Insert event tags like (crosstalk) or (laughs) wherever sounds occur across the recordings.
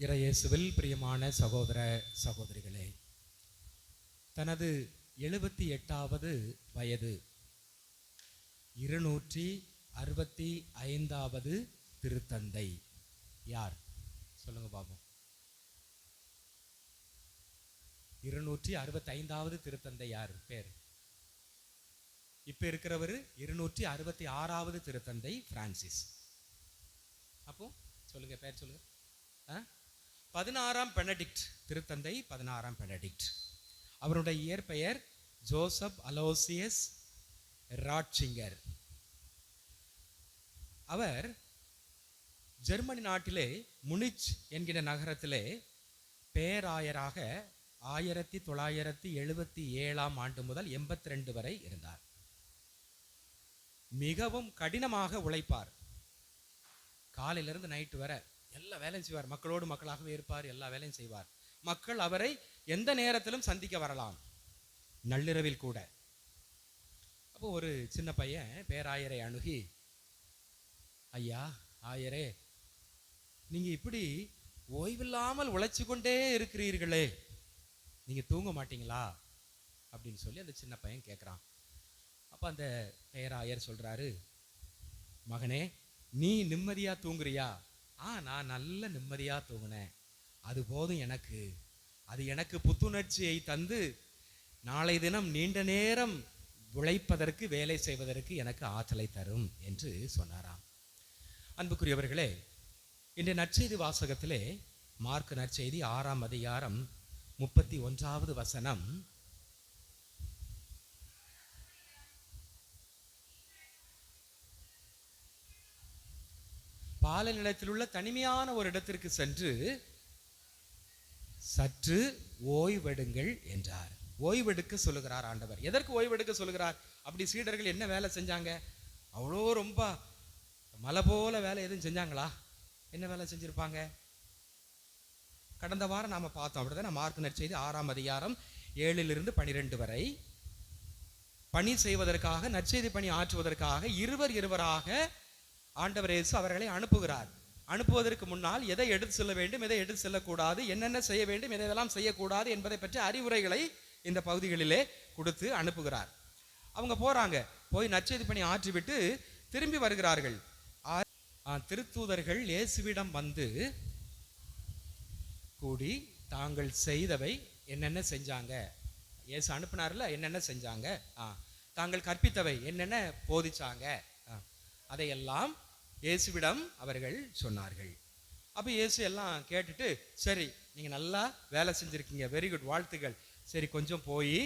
இறையேசுவில் பிரியமான சகோதர சகோதரிகளே தனது எழுபத்தி எட்டாவது வயது இருநூற்றி அறுபத்தி ஐந்தாவது திருத்தந்தை. யார்? சொல்லுங்க பாப்போம் இருநூற்றி அறுபத்தி ஐந்தாவது திருத்தந்தை யார்? பேர். இப்ப இருக்கிறவர் இருநூற்றி அறுபத்தி ஆறாவது திருத்தந்தை பிரான்சிஸ். அப்போ சொல்லுங்க பேர் சொல்லுங்க. ஆ? பதினாறாம் பெனடிக்ட் திருத்தந்தை பதினாறாம் பெனடிக்ட். அவருடைய இயற்பெயர் ஜோசப் அலோசியஸ் ராட்சிங்கர். அவர் ஜெர்மனி நாட்டிலே முனிச் என்கிற நகரத்திலே பேராயராக ஆயிரத்தி தொள்ளாயிரத்தி எழுபத்தி ஏழாம் ஆண்டு முதல் எண்பத்தி ரெண்டு வரை இருந்தார். மிகவும் கடினமாக உழைப்பார். காலையிலிருந்து நைட்டு வரை எல்லா வேலையும் செய்வார். மக்களோடு மக்களாகவே இருப்பார். எல்லா வேலையும் செய்வார். மக்கள் அவரை எந்த நேரத்திலும் சந்திக்க வரலாம். நள்ளிரவில் கூட. அப்போ ஒரு சின்ன பையன் பேராயரை அணுகி ஐயா ஆயரே நீங்க இப்படி ஓய்வில்லாமல் உழைச்சு கொண்டே இருக்கிறீர்களே. நீங்க தூங்க மாட்டீங்களா? அப்படின்னு சொல்லி அந்த சின்ன பையன் கேட்குறான் அப்போ அந்த பேராயர் சொல்றாரு மகனே நீ நிம்மதியா தூங்குறியா? ஆ நான் நல்ல நிம்மதியாக தூங்கினேன். அது போதும் எனக்கு. அது எனக்கு புத்துணர்ச்சியை தந்து நாளை தினம் நீண்ட நேரம் உழைப்பதற்கு வேலை செய்வதற்கு எனக்கு ஆற்றலை தரும் என்று சொன்னாராம். அன்புக்குரியவர்களே இன்றைய நற்செய்தி வாசகத்திலே மார்க் நற்செய்தி ஆறாம் அதிகாரம் முப்பத்தி ஒன்றாவது வசனம் பாலை நிலத்தில் உள்ள தனிமையான ஒரு இடத்திற்கு சென்று சற்று ஓய்வெடுங்கள் என்றார். ஓய்வெடுக்க சொல்லுகிறார் ஆண்டவர். எதற்கு ஓய்வெடுக்க சொல்லுகிறார்? அப்படி சீடர்கள் என்ன வேலை செஞ்சாங்க? அவ்வளோ ரொம்ப மலை போல வேலை எதுவும் செஞ்சாங்களா? என்ன வேலை செஞ்சிருப்பாங்க? கடந்த வாரம் நாம பார்த்தோம். அப்படிதான் மார்க் நற்செய்தி ஆறாம் அதிகாரம் ஏழிலிருந்து பனிரெண்டு வரை. பணி செய்வதற்காக நற்செய்தி பணி ஆற்றுவதற்காக இருவர் இருவராக ஆண்டவர் இயேசு அவர்களை அனுப்புகிறார். அனுப்புவதற்கு முன்னால் எதை எடுத்து செல்ல வேண்டும் எதை எடுத்து செல்லக்கூடாது என்னென்ன செய்ய வேண்டும் எதையெல்லாம் செய்யக்கூடாது என்பதை பற்றி அறிவுரைகளை இந்த பகுதிகளிலே கொடுத்து அனுப்புகிறார். அவங்க போறாங்க. போய் நற்செய்தி பணி ஆற்றிவிட்டு திரும்பி வருகிறார்கள். ஆ- ஆ, திருத்தூதர்கள் இயேசுவிடம் வந்து கூடி தாங்கள் செய்தவை என்னென்ன செஞ்சாங்க? இயேசு அனுப்புனார்ல என்னென்ன செஞ்சாங்க? ஆ தாங்கள் கற்பித்தவை என்னென்ன போதிச்சாங்க? அதையெல்லாம் இயேசுவிடம் அவர்கள் சொன்னார்கள். அப்போ இயேசு எல்லாம் கேட்டுட்டு சரி நீங்கள் நல்லா வேலை செஞ்சுருக்கீங்க. வெரி குட் வாழ்த்துக்கள். சரி கொஞ்சம் போய்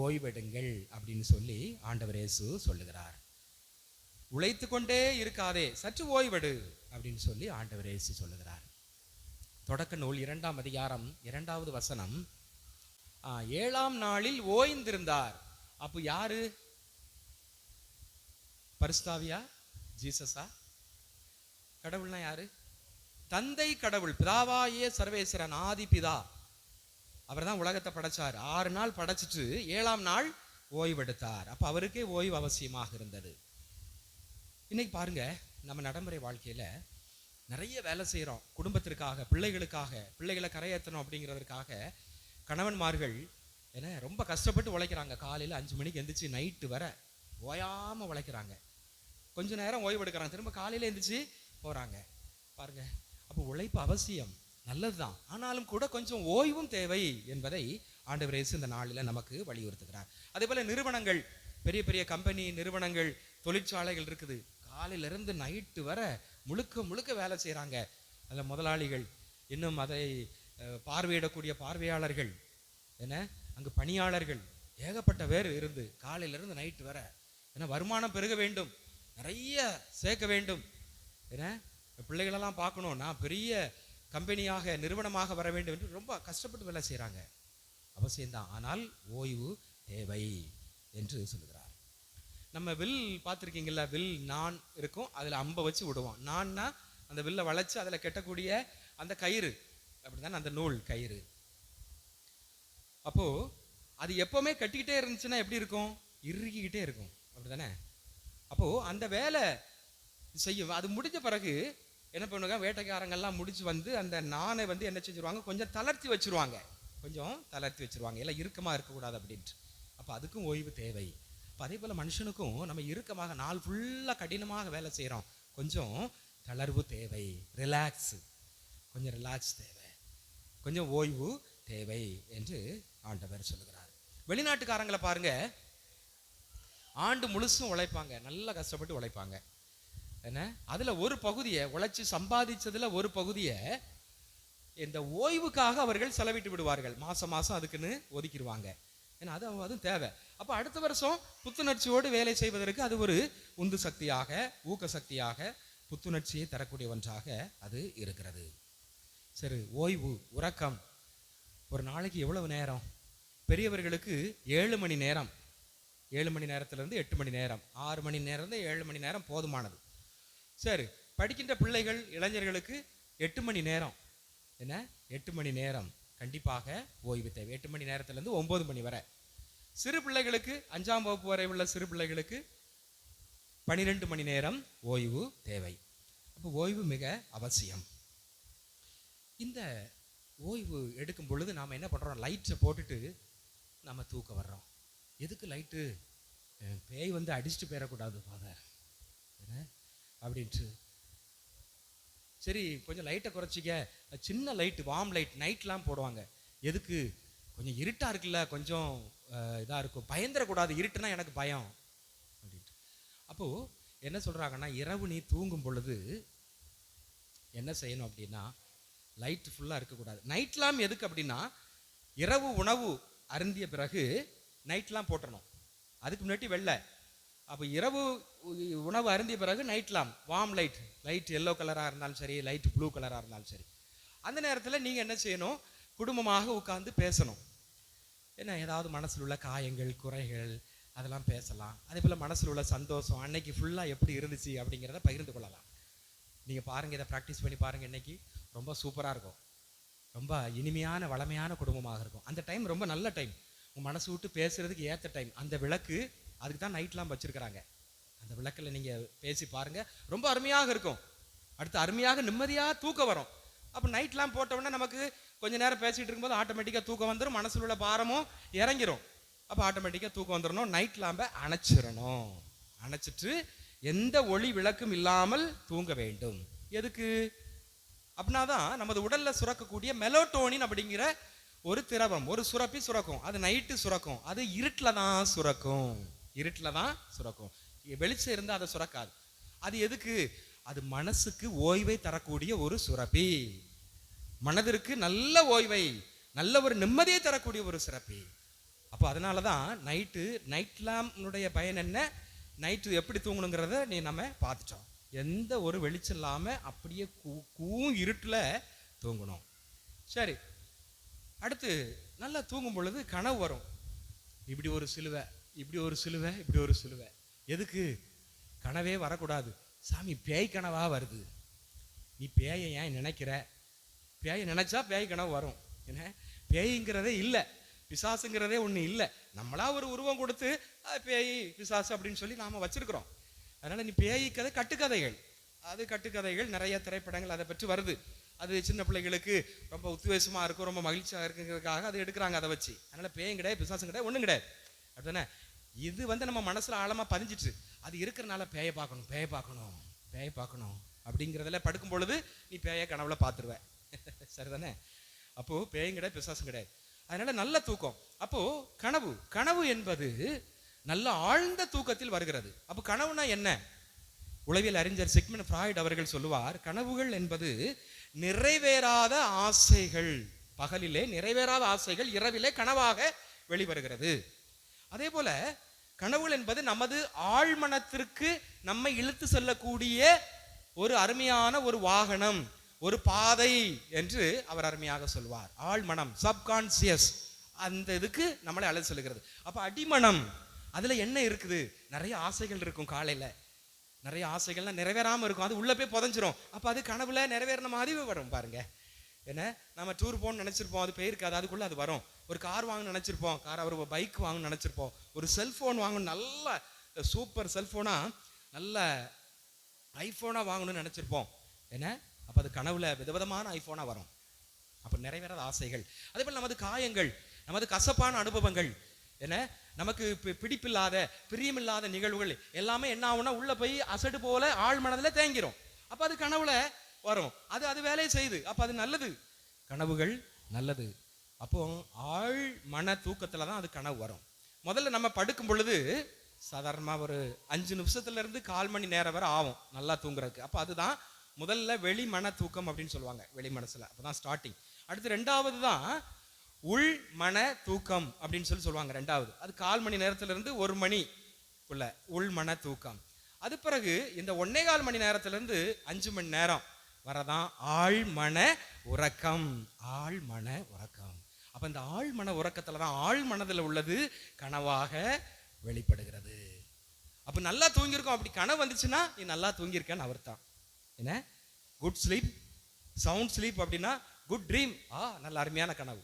ஓய்வெடுங்கள். அப்படின்னு சொல்லி ஆண்டவர் இயேசு சொல்லுகிறார். உழைத்து கொண்டே இருக்காதே. சற்று ஓய்வெடு. அப்படின்னு சொல்லி ஆண்டவர் இயேசு சொல்லுகிறார். தொடக்க நூல் இரண்டாம் அதிகாரம் இரண்டாவது வசனம். ஏழாம் நாளில் ஓய்ந்திருந்தார். அப்போ யாரு? பரிஸ்தாவியா ஜீசஸா? கடவுள்னா யாரு? தந்தை கடவுள் பிதாவாயே சர்வேஸ்வரன் ஆதி பிதா. அவர் தான் உலகத்தை படைச்சார். ஆறு நாள் படைச்சிட்டு ஏழாம் நாள் ஓய்வெடுத்தார். அப்ப அவருக்கே ஓய்வு அவசியமாக இருந்தது. இன்னைக்கு பாருங்க நம்ம நடைமுறை வாழ்க்கையில நிறைய வேலை செய்கிறோம் குடும்பத்திற்காக பிள்ளைகளுக்காக பிள்ளைகளை கரையேற்றணும் அப்படிங்கிறதுக்காக கணவன்மார்கள் என்ன ரொம்ப கஷ்டப்பட்டு உழைக்கிறாங்க. காலையில் அஞ்சு மணிக்கு எந்திரிச்சு நைட்டு வர ஓயாம உழைக்கிறாங்க. கொஞ்ச நேரம் ஓய்வு எடுக்கிறாங்க திரும்ப காலையில் எழுந்திரிச்சு போகிறாங்க பாருங்க அப்போ உழைப்பு அவசியம் நல்லது தான் ஆனாலும் கூட கொஞ்சம் ஓய்வும் தேவை என்பதை ஆண்டவர் இயேசு இந்த நாளில் நமக்கு வலியுறுத்துகிறார். அதே போல் நிறுவனங்கள் பெரிய பெரிய கம்பெனி நிறுவனங்கள் தொழிற்சாலைகள் இருக்குது. காலையில இருந்து நைட்டு வர முழுக்க முழுக்க வேலை செய்கிறாங்க அதில் முதலாளிகள் இன்னும் அதை பார்வையிடக்கூடிய பார்வையாளர்கள் என்ன? அங்கு பணியாளர்கள் ஏகப்பட்ட பேர் இருந்து காலையிலிருந்து நைட்டு வர ஏன்னா வருமானம் பெருக வேண்டும். நிறைய சேர்க்க வேண்டும். என்ன? பிள்ளைகளெல்லாம் பார்க்கணும். நான் பெரிய கம்பெனியாக நிறுவனமாக வர வேண்டும் என்று ரொம்ப கஷ்டப்பட்டு வேலை செய்கிறாங்க அவசியம்தான். ஆனால் ஓய்வு தேவை என்று சொல்லுகிறார். நம்ம வில் பார்த்துருக்கீங்கல்ல வில் நான் இருக்கும் அதில் அம்பை வச்சு விடுவோம். நான்னா அந்த வில்லை வளைச்சு அதில் கெட்டக்கூடிய அந்த கயிறு. அப்படிதானே அந்த நூல் கயிறு. அப்போது அது எப்போவுமே கட்டிக்கிட்டே இருந்துச்சுன்னா எப்படி இருக்கும்? இறுகிக்கிட்டே இருக்கும். அப்படி தானே அப்போது அந்த வேலை செய்யும். அது முடிஞ்ச பிறகு என்ன பண்ணுவாங்க? வேட்டைக்காரங்கள்லாம் முடிச்சு வந்து அந்த நானை வந்து என்ன செஞ்சிருவாங்க? கொஞ்சம் தளர்த்தி வச்சிருவாங்க. கொஞ்சம் தளர்த்தி வச்சுருவாங்க. எல்லாம் இறுக்கமாக இருக்கக்கூடாது அப்படின்ட்டு. அப்போ அதுக்கும் ஓய்வு தேவை. அப்போ அதே போல் மனுஷனுக்கும் நம்ம இறுக்கமாக நாள் ஃபுல்லாக கடினமாக வேலை செய்கிறோம் கொஞ்சம் தளர்வு தேவை. ரிலாக்ஸ் கொஞ்சம் ரிலாக்ஸ் தேவை. கொஞ்சம் ஓய்வு தேவை என்று ஆண்டவர் சொல்லுகிறார். வெளிநாட்டுக்காரங்களை பாருங்க. ஆண்டு முழுசும் உழைப்பாங்க. நல்லா கஷ்டப்பட்டு உழைப்பாங்க. என்ன? அதில் ஒரு பகுதியை உழைச்சி சம்பாதிச்சதில் ஒரு பகுதியை இந்த ஓய்வுக்காக அவர்கள் செலவிட்டு விடுவார்கள். மாதம் மாதம் அதுக்குன்னு ஒதுக்கிடுவாங்க. ஏன்னா அது அதுவும் தேவை. அப்போ அடுத்த வருஷம் புத்துணர்ச்சியோடு வேலை செய்வதற்கு அது ஒரு உந்து சக்தியாக ஊக்க சக்தியாக புத்துணர்ச்சியை தரக்கூடிய ஒன்றாக அது இருக்கிறது. சரி ஓய்வு உறக்கம். ஒரு நாளைக்கு எவ்வளவு நேரம்? பெரியவர்களுக்கு ஏழு மணி நேரம். ஏழு மணி நேரத்துலேருந்து எட்டு மணி நேரம். ஆறு மணி நேரம் ஏழு மணி நேரம் போதுமானது. சரி படிக்கின்ற பிள்ளைகள் இளைஞர்களுக்கு எட்டு மணி நேரம். என்ன? எட்டு மணி நேரம். கண்டிப்பாக ஓய்வு தேவை. எட்டு மணி நேரத்துலேருந்து ஒம்பது மணி வரை. சிறு பிள்ளைகளுக்கு அஞ்சாம் வகுப்பு வரை உள்ள சிறு பிள்ளைகளுக்கு பனிரெண்டு மணி நேரம் ஓய்வு தேவை. அப்போ ஓய்வு மிக அவசியம். இந்த ஓய்வு எடுக்கும் பொழுது நாம் என்ன பண்ணுறோம் லைட்ஸை போட்டுட்டு நம்ம தூக்க வர்றோம். எதுக்கு லைட்டு பேய் வந்து அடிச்சுட்டு போயிடக்கூடாது ஃபாதர் என்ன? அப்படின்ட்டு. சரி கொஞ்சம் லைட்டை குறைச்சிக்க. சின்ன லைட்டு வார்ம் லைட் நைட்லாம் போடுவாங்க. எதுக்கு? கொஞ்சம் இருட்டாக இருக்குல்ல கொஞ்சம் இதாக இருக்கும். பயந்துடக்கூடாது இருட்டுனா எனக்கு பயம். அப்படின்ட்டு. அப்போது என்ன சொல்கிறாங்கன்னா இரவு நீ தூங்கும் பொழுது என்ன செய்யணும் அப்படின்னா லைட் ஃபுல்லாக இருக்கக்கூடாது. நைட்லாம் எதுக்கு அப்படின்னா இரவு உணவு அருந்திய பிறகு நைட்லாம் போட்டணும். அதுக்கு முன்னாடி வெள்ளை. அப்போ இரவு உணவு அருந்திய பிறகு நைட்லாம். வார்ம் லைட் லைட் எல்லோ கலராக இருந்தாலும் சரி லைட் ப்ளூ கலராக இருந்தாலும் சரி. அந்த நேரத்தில் நீங்கள் என்ன செய்யணும்? குடும்பமாக உட்காந்து பேசணும். என்ன ஏதாவது மனசில் உள்ள காயங்கள் குறைகள் அதெல்லாம் பேசலாம். அதே போல் மனசில் உள்ள சந்தோஷம் அன்னைக்கு ஃபுல்லாக எப்படி இருந்துச்சு அப்படிங்கிறத பகிர்ந்து கொள்ளலாம். நீங்கள் பாருங்கள் இதை ப்ராக்டிஸ் பண்ணி பாருங்கள் இன்னைக்கு ரொம்ப சூப்பராக இருக்கும். ரொம்ப இனிமையான வளமையான குடும்பமாக இருக்கும். அந்த டைம் ரொம்ப நல்ல டைம் உங்கள் மனசு விட்டு பேசுறதுக்கு ஏற்ற டைம் அந்த விளக்கு அதுக்கு தான் நைட்லாம் வச்சிருக்கிறாங்க. அந்த விளக்கில் நீங்கள் பேசி பாருங்கள் ரொம்ப அருமையாக இருக்கும். அடுத்து அருமையாக நிம்மதியாக தூக்கம் வரும். அப்போ நைட்லாம் போட்டோம்னா நமக்கு கொஞ்ச நேரம் பேசிகிட்டு இருக்கும்போது ஆட்டோமேட்டிக்காக தூக்கம் வந்துடும் மனசில் உள்ள பாரமும் இறங்கிரும். அப்போ ஆட்டோமேட்டிக்காக தூக்கம் வந்துடணும் நைட் லாம்பை அணைச்சிடணும் அணைச்சிட்டு எந்த ஒளி விளக்கும் இல்லாமல் தூங்க வேண்டும். எதுக்கு? அப்படின்னா தான் நமது உடல்ல சுரக்கக்கூடிய மெலோட்டோனின் அப்படிங்கிற ஒரு திரவம் ஒரு சுரப்பி சுரக்கும். அது நைட்டு சுரக்கும். அது இருட்டில் தான் சுரக்கும். இருட்டில் தான் சுரக்கும். வெளிச்சம் இருந்தால் அதை சுரக்காது. அது எதுக்கு? அது மனசுக்கு ஓய்வை தரக்கூடிய ஒரு சுரப்பி. மனதிற்கு நல்ல ஓய்வை நல்ல ஒரு நிம்மதியை தரக்கூடிய ஒரு சிறப்பி அப்போ அதனால தான் நைட்டு நைட் லேம்னுடைய பயன் என்ன? நைட்டு எப்படி தூங்கணுங்கிறத நீ நம்ம பார்த்துட்டோம். எந்த ஒரு வெளிச்சம் இல்லாமல் அப்படியே கூ கூ இருட்டில் தூங்கணும். சரி அடுத்து நல்லா தூங்கும் பொழுது கனவு வரும். இப்படி ஒரு சிலுவை இப்படி ஒரு சிலுவை இப்படி ஒரு சிலுவை. எதுக்கு? கனவே வரக்கூடாது. சாமி பேய் கனவாக வருது. நீ பேயை ஏன் நினைக்கிற? பேயை நினச்சா பேய் கனவு வரும். என்ன? பேய்ங்கிறதே இல்லை. பிசாசுங்கிறதே ஒன்று இல்லை. நம்மளா ஒரு உருவம் கொடுத்து பேய் பிசாசு அப்படின்னு சொல்லி நாம் வச்சிருக்கிறோம். அதனால் நீ பேய் கதை கட்டுக்கதைகள். அது கட்டுக்கதைகள். நிறைய திரைப்படங்கள் அதை பற்றி வருது. அது சின்ன பிள்ளைகளுக்கு ரொம்ப உத்வேசமாக இருக்கும் ரொம்ப மகிழ்ச்சியாக இருக்குங்கிறதுக்காக அதை எடுக்கிறாங்க அதை வச்சு. அதனால் பேயும் கிடையாது பிசாசும் கிடையாது ஒன்றும் கிடையாது. அப்படிதானே இது வந்து நம்ம மனசில் ஆழமாக பதிஞ்சிட்டு அது இருக்கிறனால பேயை பார்க்கணும் பேயை பார்க்கணும் பேயை பார்க்கணும் அப்படிங்கிறதுல படுக்கும் பொழுது நீ பேயை கனவுல பார்த்துருவ. (laughs) சரிதானே? அப்போது பேயும் கிடையாது பிசாசும் கிடையாது. அதனால் நல்ல தூக்கம். அப்போது கனவு கனவு என்பது நல்ல ஆழ்ந்த தூக்கத்தில் வருகிறது. அப்போ கனவுனா என்ன? உளவியல் அறிஞர் சிக்மன் ஃப்ராய்ட் அவர்கள் சொல்லுவார் கனவுகள் என்பது நிறைவேறாத ஆசைகள். பகலிலே நிறைவேறாத ஆசைகள் இரவிலே கனவாக வெளிவருகிறது. அதே போல கனவுகள் என்பது நமது ஆழ்மனத்திற்கு நம்மை இழுத்து செல்லக்கூடிய ஒரு அருமையான ஒரு வாகனம் ஒரு பாதை என்று அவர் அருமையாக சொல்வார். ஆழ்மனம் சப்கான்சியஸ் அந்த இதுக்கு நம்மளை அழைத்து செல்கிறது. அப்போ அடிமனம் அதில் என்ன இருக்குது? நிறைய ஆசைகள் இருக்கும் காலையில். நிறைய ஆசைகள்லாம் நிறைவேறாமல் இருக்கும். அது உள்ளே போய் புதஞ்சிரும். அப்போ அது கனவுல நிறைவேறின மாதிரி வரும் பாருங்க. என்ன? நம்ம டூர் போகணும்னு நினச்சிருப்போம். அது போயிருக்காது அதுக்குள்ளே அது வரும். ஒரு கார் வாங்கணும்னு நினச்சிருப்போம். கார் ஒரு பைக் வாங்கணும்னு நினச்சிருப்போம். ஒரு செல்ஃபோன் வாங்கணும் நல்ல சூப்பர் செல்ஃபோனாக நல்ல ஐஃபோனாக வாங்கணும்னு நினச்சிருப்போம். என்ன? அப்போ அது கனவுல விதவிதமான ஐஃபோனாக வரும். அப்போ நிறைவேறாத ஆசைகள். அதே போல் நமது காயங்கள் நமது கசப்பான அனுபவங்கள் என்ன? நமக்கு பிடிப்பில்லாத பிரியமில்லாத நிகழ்வுகள் எல்லாமே என்ன ஆகும்னா உள்ள போய் அசடு போல ஆழ் மனதில் தேங்கிரும். அப்போ அது கனவுல வரும். அது அது வேலையை செய்யுது. அப்போ அது நல்லது. கனவுகள் நல்லது. அப்போ ஆழ் மன தூக்கத்துல தான் அது கனவு வரும். முதல்ல நம்ம படுக்கும் பொழுது சாதாரணமாக ஒரு அஞ்சு நிமிஷத்துல இருந்து கால் மணி நேரம் வரை ஆகும் நல்லா தூங்குறதுக்கு. அப்போ அதுதான் முதல்ல வெளி மன தூக்கம் அப்படின்னு சொல்லுவாங்க. வெளி மனசுல. அப்பதான் ஸ்டார்டிங் அடுத்து ரெண்டாவது தான் உள் மன தூக்கம் அப்படின்னு சொல்லி சொல்லுவாங்க ரெண்டாவது. அது கால் மணி நேரத்திலிருந்து ஒரு மணி உள்ள உள் மன தூக்கம். அது பிறகு இந்த ஒன்னே கால் மணி நேரத்திலிருந்து அஞ்சு மணி நேரம் வரதான் ஆழ்மன உறக்கம். ஆழ்மன உறக்கம். அப்போ இந்த ஆழ்மன உறக்கத்தில் தான் ஆழ்மனதில் உள்ளது கனவாக வெளிப்படுகிறது. அப்போ நல்லா தூங்கியிருக்கோம். அப்படி கனவு வந்துச்சுன்னா நீ நல்லா தூங்கியிருக்கேன்னு அவர்தான் என்ன? குட் ஸ்லீப் சவுண்ட் ஸ்லீப் அப்படின்னா குட் ட்ரீம் ஆ நல்ல அருமையான கனவு.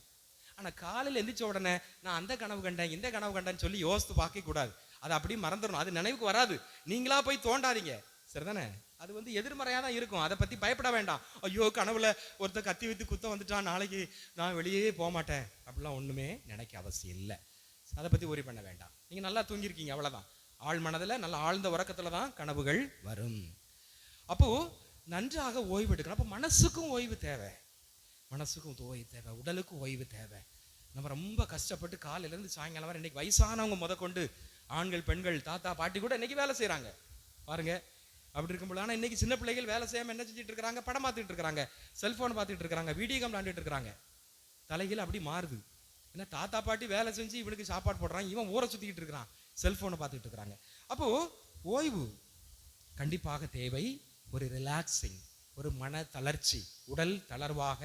ஆனால் காலையில் எந்திரிச்ச உடனே நான் அந்த கனவு கண்டேன் இந்த கனவு கண்டேன்னு சொல்லி யோசித்து பார்க்கக்கூடாது அதை அது அப்படியே மறந்துடணும். அது நினைவுக்கு வராது. நீங்களா போய் தோண்டாதீங்க. சரிதானே? அது வந்து எதிர்மறையாக தான் இருக்கும். அதை பற்றி பயப்பட வேண்டாம். ஐயோ கனவுல ஒருத்தர் கத்தி வைத்து குத்த வந்துட்டான். நாளைக்கு நான் வெளியே போக மாட்டேன். அப்படிலாம் ஒன்றுமே நினைக்க அவசியம் இல்லை. அதை பற்றி ஒரி பண்ண வேண்டாம். நீங்கள் நல்லா தூங்கியிருக்கீங்க அவ்வளோதான் ஆழ் மனதில் நல்லா ஆழ்ந்த உறக்கத்தில் தான் கனவுகள் வரும். அப்போது நன்றாக ஓய்வு எடுக்கணும். அப்போ மனசுக்கும் ஓய்வு தேவை. மனசுக்கும் ஓய்வு தேவை உடலுக்கும் ஓய்வு தேவை. நம்ம ரொம்ப கஷ்டப்பட்டு காலையிலேருந்து சாயங்காலம் வரை இன்னைக்கு வயசானவங்க முத கொண்டு ஆண்கள் பெண்கள் தாத்தா பாட்டி கூட இன்னைக்கு வேலை செய்கிறாங்க பாருங்க. அப்படி இருக்கும்போது ஆனால் இன்னைக்கு சின்ன பிள்ளைகள் வேலை செய்யாமல் என்ன செஞ்சுட்டு இருக்கிறாங்க? படம் பார்த்துட்டு இருக்கிறாங்க. செல்ஃபோன் பார்த்துட்டு இருக்கிறாங்க. வீடியோ கேம் விளாண்டுட்டு இருக்காங்க தலைகீழ அப்படி மாறுது. ஏன்னா தாத்தா பாட்டி வேலை செஞ்சு இவனுக்கு சாப்பாடு போடுறான். இவன் ஊரை சுற்றிக்கிட்டு இருக்கிறான். செல்ஃபோனை பார்த்துட்டு இருக்கிறாங்க. அப்போது ஓய்வு கண்டிப்பாக தேவை. ஒரு ரிலாக்ஸிங் ஒரு மன தளர்ச்சி உடல் தளர்வாக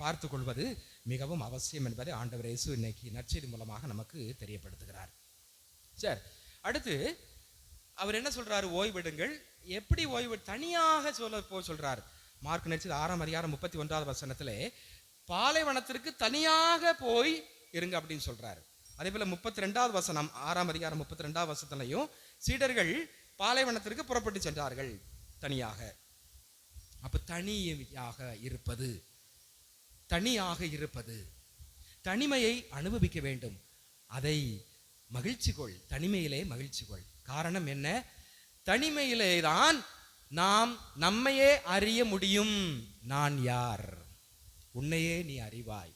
பார்த்து கொள்வது மிகவும் அவசியம் என்பதை ஆண்டவர் இயேசு இன்னைக்கு நற்செய்தி மூலமாக நமக்கு தெரியப்படுத்துகிறார். சார் அடுத்து அவர் என்ன சொல்றாரு? ஓய்வெடுங்கள். எப்படி ஓய்வு? தனியாக சொல்ல போ சொல்றார். மார்க் நடிச்சது ஆறாம் அதிகாரம் முப்பத்தி ஒன்றாவது வசனத்திலே பாலைவனத்திற்கு தனியாக போய் இருங்க அப்படின்னு சொல்றாரு. அதே போல முப்பத்தி ரெண்டாவது வசனம் ஆறாம் அதிகாரம் முப்பத்தி ரெண்டாவது வசனத்திலையும் சீடர்கள் பாலைவனத்திற்கு புறப்பட்டு சென்றார்கள் தனியாக. அப்ப தனியாக இருப்பது தனியாக இருப்பது. தனிமையை அனுபவிக்க வேண்டும். அதை மகிழ்ச்சி கொள். தனிமையிலே மகிழ்ச்சி கொள். காரணம் என்ன? தனிமையிலே தான் நாம் நம்மையே அறிய முடியும். நான் யார்? உன்னையே நீ அறிவாய்.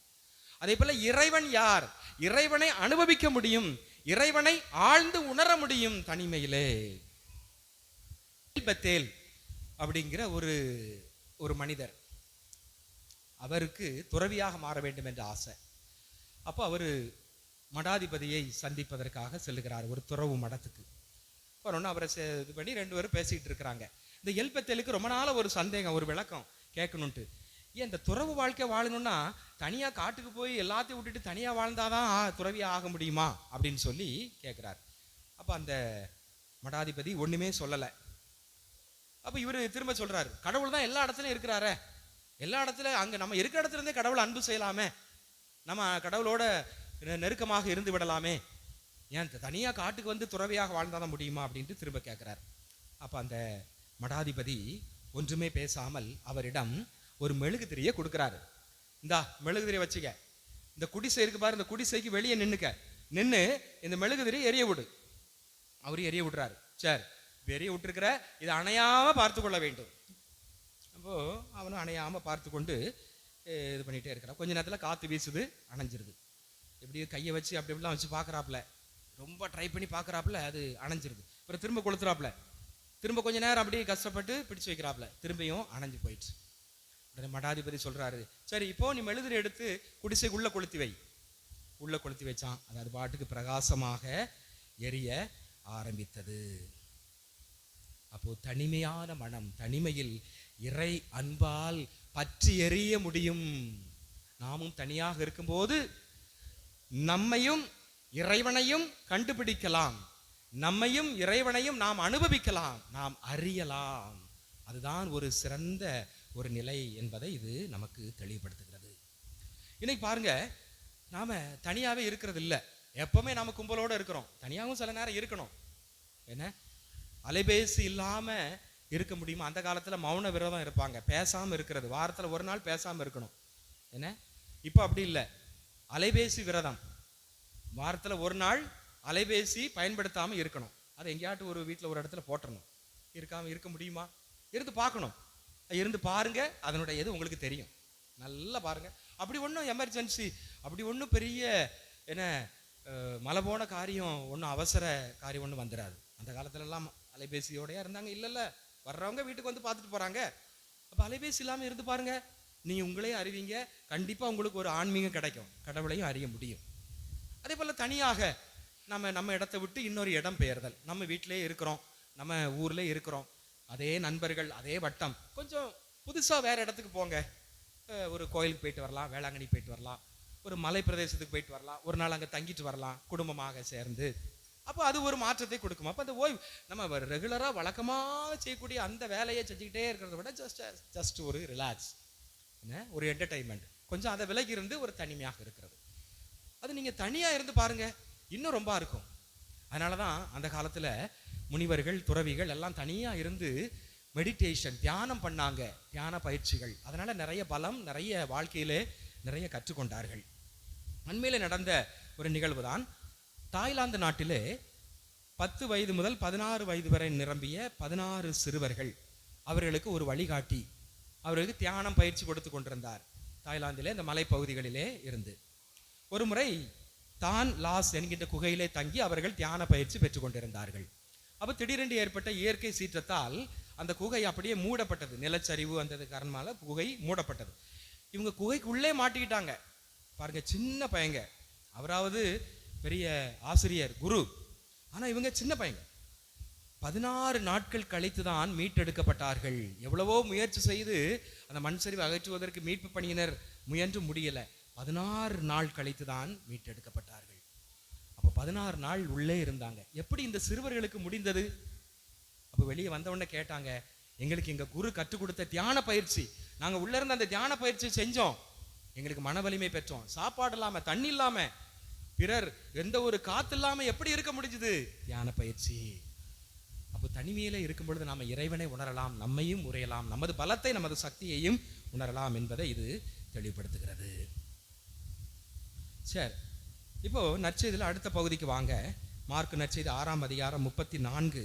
அதே போல இறைவன் யார்? இறைவனை அனுபவிக்க முடியும். இறைவனை ஆழ்ந்து உணர முடியும் தனிமையிலே. பத்தேல் அப்படிங்கிற ஒரு ஒரு மனிதர். அவருக்கு துறவியாக மாற வேண்டும் என்ற ஆசை. அப்போ அவர் மடாதிபதியை சந்திப்பதற்காக செல்லுகிறார் ஒரு துறவு மடத்துக்கு. போனோன்னு அவரை சே- இது பண்ணி ரெண்டு பேரும் பேசிக்கிட்டு இருக்கிறாங்க. இந்த எல்பத்தேலுக்கு ரொம்ப நாள் ஒரு சந்தேகம் ஒரு விளக்கம் கேட்கணுன்ட்டு ஏன் இந்த துறவு வாழ்க்கை வாழணும்னா தனியாக காட்டுக்கு போய் எல்லாத்தையும் விட்டுட்டு தனியாக வாழ்ந்தாதான் துறவியாக ஆக முடியுமா? அப்படின்னு சொல்லி கேட்குறார். அப்போ அந்த மடாதிபதி ஒன்றுமே சொல்லலை. அப்போ இவர் திரும்ப சொல்கிறார் கடவுள் தான் எல்லா இடத்துலையும் இருக்கிறாரே எல்லா இடத்துல அங்கே நம்ம இருக்கிற இடத்துல இருந்தே கடவுளை அன்பு செய்யலாமே. நம்ம கடவுளோட நெ- நெருக்கமாக இருந்து விடலாமே. ஏன் தனியாக காட்டுக்கு வந்து துறவியாக வாழ்ந்தாதான் முடியுமா அப்படின்ட்டு திரும்ப கேட்குறார் அப்போ அந்த மடாதிபதி ஒன்றுமே பேசாமல் அவரிடம் ஒரு மெழுகுதிரியை கொடுக்குறாரு. இந்தா மெழுகுதிரியை வச்சுக்க. இந்த குடிசை இருக்கு பாரு இந்த குடிசைக்கு வெளியே நின்னுக்க. நின்று இந்த மெழுகுதிரி எரிய விடு. அவர் எரிய விடுறாரு. சரி இப்ப எரிய விட்டுருக்கிற இதை அணையாமல் பார்த்து கொள்ள வேண்டும். அப்போது அவனும் அணையாமல் பார்த்து கொண்டு இது பண்ணிகிட்டே இருக்கிறான். கொஞ்ச நேரத்தில் காற்று வீசுது அணைஞ்சிருது. எப்படியோ கையை வச்சு அப்படி இப்படிலாம் வச்சு பார்க்கறாப்புல. ரொம்ப ட்ரை பண்ணி பார்க்கறாப்புல அது அணைஞ்சிருது. அப்புறம் திரும்ப கொளுத்துறாப்புல. திரும்ப கொஞ்ச நேரம் அப்படியே கஷ்டப்பட்டு பிடிச்சு வைக்கிறாப்புல. திரும்பியும் அணைஞ்சு போயிடுச்சு. உடனே மடாதிபதி சொல்கிறாரு சரி இப்போது நீ மெழுதிரி எடுத்து குடிசைக்குள்ளே கொளுத்தி வை. உள்ளே கொளுத்தி வச்சான். அது அது பாட்டுக்கு பிரகாசமாக எரிய ஆரம்பித்தது. அப்போது தனிமையான மனம் தனிமையில் இறை அன்பால் பற்றி எறிய முடியும். நாமும் தனியாக இருக்கும்போது நம்மையும் இறைவனையும் கண்டுபிடிக்கலாம். நம்மையும் இறைவனையும் நாம் அனுபவிக்கலாம். நாம் அறியலாம். அதுதான் ஒரு சிறந்த ஒரு நிலை என்பதை இது நமக்கு தெளிவுபடுத்துகிறது. இன்னைக்கு பாருங்க நாம தனியாவே இருக்கிறது இல்லை எப்பவுமே நாம கும்பலோடு இருக்கிறோம். தனியாகவும் சில நேரம் இருக்கணும். என்ன? அலைபேசி இல்லாமல் இருக்க முடியுமா? அந்த காலத்தில் மௌன விரதம் இருப்பாங்க. பேசாமல் இருக்கிறது. வாரத்தில் ஒரு நாள் பேசாமல் இருக்கணும். என்ன? இப்போ அப்படி இல்லை. அலைபேசி விரதம். வாரத்தில் ஒரு நாள் அலைபேசி பயன்படுத்தாமல் இருக்கணும். அது எங்கேயாட்டு ஒரு வீட்டில் ஒரு இடத்துல போட்டணும் இருக்காமல் இருக்க முடியுமா? இருந்து பார்க்கணும். இருந்து பாருங்கள் அதனுடைய இது உங்களுக்கு தெரியும். நல்லா பாருங்கள் அப்படி ஒன்றும் எமர்ஜென்சி அப்படி ஒன்றும் பெரிய என்ன மலை போன காரியம் ஒன்றும் அவசர காரியம் ஒன்றும் வந்துடாது அந்த காலத்துலலாம் எல்லாம் இருந்தாங்க. இல்லைல்ல. வர்றவங்க வீட்டுக்கு வந்து பார்த்துட்டு போறாங்க. அப்போ அலைபேசி இல்லாமல் இருந்து பாருங்க. நீங்கள் உங்களையும் அறிவிங்க. கண்டிப்பா உங்களுக்கு ஒரு ஆன்மீகம் கிடைக்கும். கடவுளையும் அறிய முடியும். அதே போல தனியாக நம்ம நம்ம இடத்தை விட்டு இன்னொரு இடம் பெயர்தல். நம்ம வீட்டிலே இருக்கிறோம். நம்ம ஊரில் இருக்கிறோம். அதே நண்பர்கள் அதே வட்டம். கொஞ்சம் புதுசா வேற இடத்துக்கு போங்க. ஒரு கோயிலுக்கு போயிட்டு வரலாம் வேளாங்கண்ணி போயிட்டு வரலாம். ஒரு மலை பிரதேசத்துக்கு போயிட்டு வரலாம். ஒரு நாள் அங்க தங்கிட்டு வரலாம். குடும்பமாக சேர்ந்து. அப்போ அது ஒரு மாற்றத்தை கொடுக்கும். அப்போ அந்த ஓய்வு நம்ம ரெகுலராக வழக்கமாக செய்யக்கூடிய அந்த வேலையை செஞ்சுக்கிட்டே இருக்கிறத விட ஜஸ்ட் ஜஸ்ட் ஒரு ரிலாக்ஸ் என்ன? ஒரு என்டர்டைன்மெண்ட் கொஞ்சம் அதை விலகி இருந்து ஒரு தனிமையாக இருக்கிறது. அது நீங்கள் தனியாக இருந்து பாருங்க இன்னும் ரொம்ப இருக்கும். அதனால தான் அந்த காலத்தில் முனிவர்கள் துறவிகள் எல்லாம் தனியாக இருந்து மெடிடேஷன் தியானம் பண்ணாங்க. தியான பயிற்சிகள். அதனால் நிறைய பலம் நிறைய வாழ்க்கையிலே நிறைய கற்றுக்கொண்டார்கள். அண்மையில் நடந்த ஒரு நிகழ்வு தான் தாய்லாந்து நாட்டிலே பத்து வயது முதல் பதினாறு வயது வரை நிரம்பிய பதினாறு சிறுவர்கள் அவர்களுக்கு ஒரு வழிகாட்டி. அவர்களுக்கு தியானம் பயிற்சி கொடுத்து கொண்டிருந்தார். தாய்லாந்திலே இந்த மலைப்பகுதிகளிலே இருந்து. ஒரு முறை தான் லாஸ் என்கின்ற குகையிலே தங்கி அவர்கள் தியான பயிற்சி பெற்றுக் கொண்டிருந்தார்கள். அப்போ திடீரென்று ஏற்பட்ட இயற்கை சீற்றத்தால் அந்த குகை அப்படியே மூடப்பட்டது. நிலச்சரிவு அந்த காரணமாக காரணமால குகை மூடப்பட்டது. இவங்க குகைக்குள்ளே மாட்டிக்கிட்டாங்க. பாருங்க சின்ன பையங்க. அவராவது பெரிய ஆசிரியர் குரு. ஆனால் இவங்க சின்ன பையங்க. பதினாறு நாட்கள் கழித்து தான் மீட்டெடுக்கப்பட்டார்கள். எவ்வளவோ முயற்சி செய்து அந்த மண் சரிவு அகற்றுவதற்கு மீட்பு பணியினர் முயன்று முடியலை. பதினாறு நாள் கழித்து தான் மீட்டெடுக்கப்பட்டார்கள். அப்போ பதினாறு நாள் உள்ளே இருந்தாங்க. எப்படி இந்த சிறுவர்களுக்கு முடிந்தது? அப்போ வெளியே வந்தவொடனே கேட்டாங்க எங்களுக்கு எங்கள் குரு கற்றுக் கொடுத்த தியான பயிற்சி. நாங்கள் உள்ளே இருந்த அந்த தியான பயிற்சி செஞ்சோம். எங்களுக்கு மன வலிமை பெற்றோம். சாப்பாடு இல்லாமல் தண்ணி இல்லாமல் பிறர் எந்த ஒரு காத்து இல்லாம எப்படி இருக்க முடிஞ்சது? தியான பயிற்சி. அப்போ தனிமையில இருக்கும் பொழுது நாம இறைவனை உணரலாம் நம்மையும் உரையலாம் நமது பலத்தை நமது சக்தியையும் உணரலாம் என்பதை இது தெளிவுபடுத்துகிறது. சரி இப்போ நற்செய்தியில் அடுத்த பகுதிக்கு வாங்க. மார்க் நற்செய்தி ஆறாம் அதிகாரம் முப்பத்தி நான்கு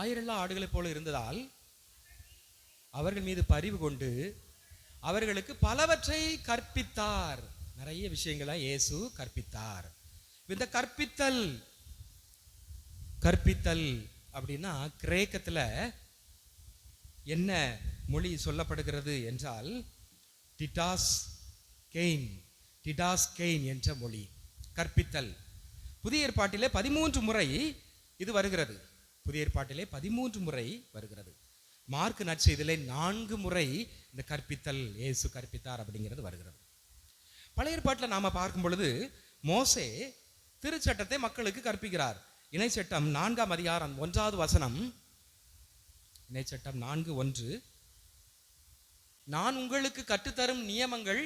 ஆயிரல்லா ஆடுகளைப் போல இருந்ததால் அவர்கள் மீது பரிவு கொண்டு அவர்களுக்கு பலவற்றை கற்பித்தார். நிறைய விஷயங்களை இயேசு கற்பித்தார். இந்த கற்பித்தல் கற்பித்தல் அப்படின்னா கிரேக்கத்துல என்ன மொழி சொல்லப்படுகிறது என்றால் டிடாஸ் கெயின் டிடாஸ் கெயின் என்ற மொழி கற்பித்தல். புதிய ஏற்பாட்டிலே பதிமூன்று முறை இது வருகிறது. புதிய ஏற்பாட்டிலே பதிமூன்று முறை வருகிறது. மார்க் நற்செய்திலே நான்கு முறை இந்த கற்பித்தல் இயேசு கற்பித்தார் அப்படிங்கிறது வருகிறது. பழைய ஏற்பாட்டில் நாம பார்க்கும் பொழுது மோசே திருச்சட்டத்தை மக்களுக்கு கற்பிக்கிறார். இணைச்சட்டம் நான்காம் அதிகாரம் ஒன்றாவது வசனம். இணைச்சட்டம் நான்கு ஒன்று. நான் உங்களுக்கு கற்றுத்தரும் நியமங்கள்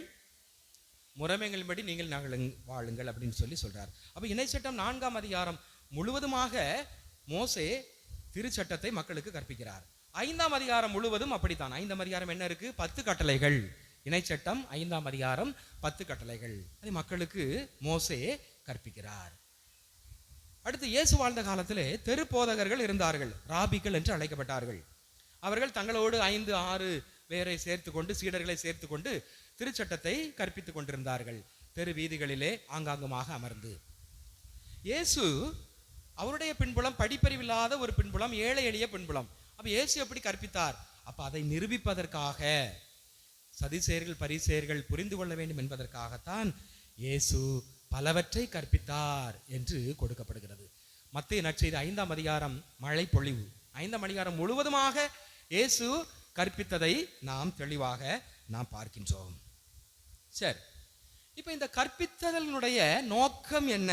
முறைமைகளின்படி நீங்கள் நாங்கள் வாழுங்கள் அப்படின்னு சொல்லி சொல்கிறார் அப்போ இணைச்சட்டம் நான்காம் அதிகாரம் முழுவதுமாக மோசே திருச்சட்டத்தை மக்களுக்கு கற்பிக்கிறார். ஐந்தாம் அதிகாரம் முழுவதும் அப்படித்தான். ஐந்தாம் அதிகாரம் என்ன இருக்கு? பத்து கட்டளைகள். இணைச்சட்டம் ஐந்தாம் அதிகாரம் பத்து கட்டளைகள். அதை மக்களுக்கு மோசே கற்பிக்கிறார். அடுத்து இயேசு வாழ்ந்த காலத்திலே தெரு போதகர்கள் இருந்தார்கள். ராபிகள் என்று அழைக்கப்பட்டார்கள். அவர்கள் தங்களோடு ஐந்து ஆறு பேரை சேர்த்து கொண்டு சீடர்களை சேர்த்து கொண்டு திருச்சட்டத்தை கற்பித்துக் கொண்டிருந்தார்கள். தெரு வீதிகளிலே ஆங்காங்குமாக அமர்ந்து. இயேசு அவருடைய பின்புலம் படிப்பறிவில்லாத ஒரு பின்புலம் ஏழை எளிய பின்புலம். அப்ப இயேசு எப்படி கற்பித்தார்? அப்ப அதை நிரூபிப்பதற்காக சதிசெயர்கள் பரிசெயர்கள் புரிந்து கொள்ள வேண்டும் என்பதற்காகத்தான் இயேசு பலவற்றை கற்பித்தார் என்று கொடுக்கப்படுகிறது. மத்திய நற்செய்தி ஐந்தாம் அதிகாரம் மழை பொழிவு. ஐந்தாம் அதிகாரம் முழுவதுமாக இயேசு கற்பித்ததை நாம் தெளிவாக நாம் பார்க்கின்றோம். சரி. இப்போ இந்த கற்பித்ததனுடைய நோக்கம் என்ன?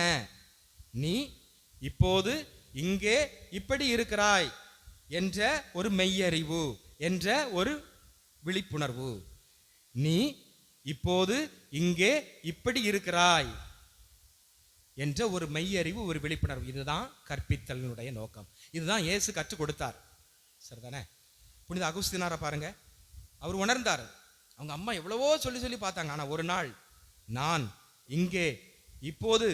நீ இப்போது இங்கே இப்படி இருக்கிறாய். என்ற ஒரு மெய்யறிவு என்ற ஒரு விழிப்புணர்வு. நீ இப்போது இங்கே இப்படி இருக்கிறாய் என்ற ஒரு மெய்யறிவு ஒரு விழிப்புணர்வு. இதுதான் கற்பித்தலினுடைய நோக்கம். இதுதான் இயேசு கற்றுக் கொடுத்தார். சரிதானே? புனித அகுஸ்தினாரை பாருங்க. அவர் உணர்ந்தார். அவங்க அம்மா எவ்வளவோ சொல்லி சொல்லி பார்த்தாங்க. ஆனால் ஒரு நாள் நான் இங்கே இப்போது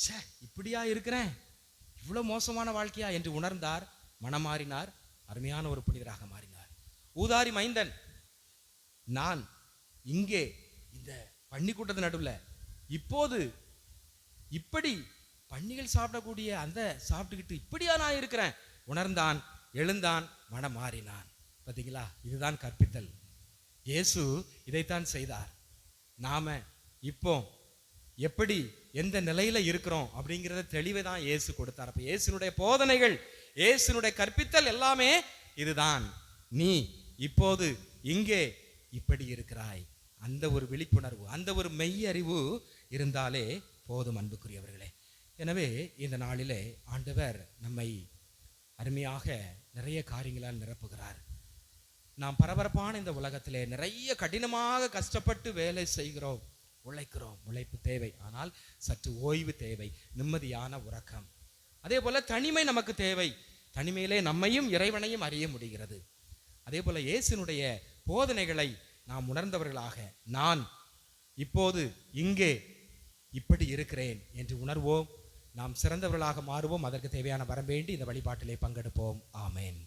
ச்சே இப்படியா இருக்கிறேன்? இவ்வளோ மோசமான வாழ்க்கையா? என்று உணர்ந்தார். மனமாறினார் அருமையான ஒரு புனிதராக மாறினார். ஊதாரி மைந்தன் நான் இங்கே இந்த பன்னிக்கூட்டத்து நடுவில் இப்போது இப்படி பன்னிகள் சாப்பிடக்கூடிய அந்த சாப்பிட்டுக்கிட்டு இப்படியா நான் இருக்கிறேன்? உணர்ந்தான் எழுந்தான் மனம் மாறினான் பார்த்தீங்களா இதுதான் கற்பித்தல். இயேசு இதைத்தான் செய்தார். நாம இப்போ எப்படி எந்த நிலையில இருக்கிறோம் அப்படிங்கிறத தெளிவை தான் இயேசு கொடுத்தார். அப்போ இயேசுனுடைய போதனைகள் இயேசுனுடைய கற்பித்தல் எல்லாமே இதுதான். நீ இப்போது இங்கே இப்படி இருக்கிறாய். அந்த ஒரு விழிப்புணர்வு அந்த ஒரு மெய்யறிவு இருந்தாலே போதும் அன்புக்குரியவர்களே. எனவே இந்த நாளிலே ஆண்டவர் நம்மை அருமையாக நிறைய காரியங்களால் நிரப்புகிறார். நாம் பரபரப்பான இந்த உலகத்திலே நிறைய கடினமாக கஷ்டப்பட்டு வேலை செய்கிறோம் உழைக்கிறோம். உழைப்பு தேவை ஆனால் சற்று ஓய்வு தேவை நிம்மதியான உறக்கம். அதே போல தனிமை நமக்கு தேவை. தனிமையிலே நம்மையும் இறைவனையும் அறிய முடிகிறது. அதே போல இயேசுனுடைய போதனைகளை நாம் உணர்ந்தவர்களாக நான் இப்போது இங்கே இப்படி இருக்கிறேன் என்று உணர்வோம். நாம் சிறந்தவர்களாக மாறுவோம். அதற்கு தேவையான வரம்பேண்டி இந்த வழிபாட்டிலே பங்கெடுப்போம். ஆமேன்.